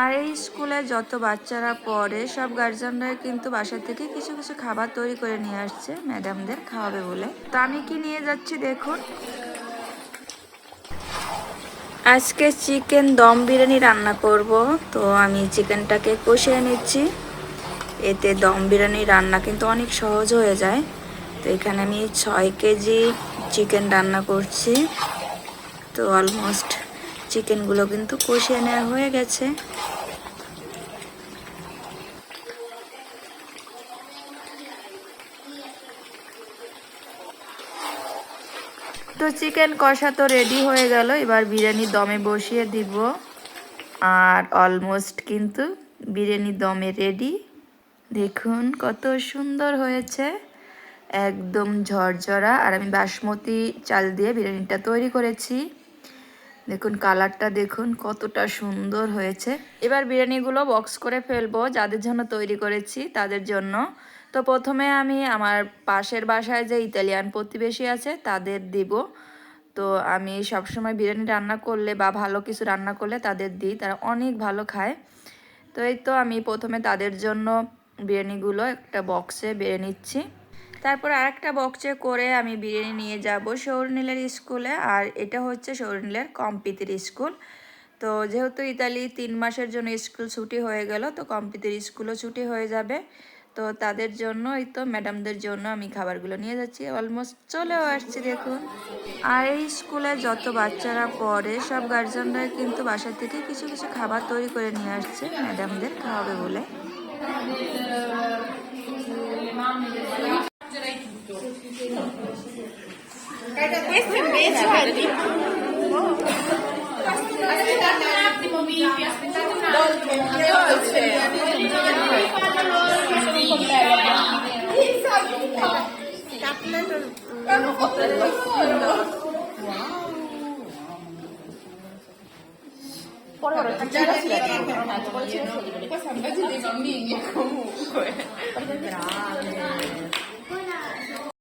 আর এই স্কুলে যত বাচ্চারা পড়ে, সব গার্জেনরা কিন্তু বাসা থেকে কিছু কিছু খাবার তৈরি করে নিয়ে আসছে, ম্যাডামদের খাওয়াবে বলে। তো আমি কি নিয়ে যাচ্ছি, দেখুন। আজকে চিকেন দম বিরিয়ানি রান্না করব। তো আমি চিকেনটাকে কষিয়ে নিচ্ছি। এতে দম বিরিয়ানি রান্না কিন্তু অনেক সহজ হয়ে যায়। তো এখানে আমি ছয় কেজি চিকেন রান্না করছি। তো অলমোস্ট চিকেনগুলো কিন্তু কষিয়ে নেওয়া হয়ে গেছে। তো চিকেন কষা তো রেডি হয়ে গেল, এবার বিরিয়ানি দমে বসিয়ে দিব। আর অলমোস্ট কিন্তু বিরিয়ানি দমে রেডি দেখুন কত সুন্দর হয়েছে, একদম ঝরঝরা। আর আমি বাসমতি চাল দিয়ে বিরিয়ানিটা তৈরি করেছি। দেখুন কালারটা দেখুন, কতটা সুন্দর হয়েছে। এবার বিরিয়ানিগুলো বক্স করে ফেলব, যাদের জন্য তৈরি করেছি তাদের জন্য। তো প্রথমে আমি আমার পাশের বাসায় যে ইতালিয়ান প্রতিবেশী আছে তাদের দিব। তো আমি সবসময় বিরিয়ানি রান্না করলে বা ভালো কিছু রান্না করলে তাদের দিই, তারা অনেক ভালো খায়। তো এই তো আমি প্রথমে তাদের জন্য বিরিয়ানিগুলো একটা বক্সে বেড়ে নিচ্ছি। তারপর আরেকটা বক্সে করে আমি বিরিয়ানি নিয়ে যাব সৌরনীলের স্কুলে আর এটা হচ্ছে সৌরনীলের কম্পিতির স্কুল তো যেহেতু ইতালি তিন মাসের জন্য স্কুল ছুটি হয়ে গেল, তো কম্পিতির স্কুলও ছুটি হয়ে যাবে। তো তাদের জন্য, এই তো ম্যাডামদের জন্য আমি খাবারগুলো নিয়ে যাচ্ছি। অলমোস্ট চলেও আসছি, দেখুন। আর এই স্কুলে যত বাচ্চারা পড়ে, সব গার্জেনরা কিন্তু বাসা থেকে কিছু কিছু খাবার তৈরি করে নিয়ে আসছে ম্যাডামদের খাওয়াবে বলে। Questo invece è di... Aspettate un attimo, aspettate un attimo. Dolce, Sta prendendo un po' dei bambini comunque.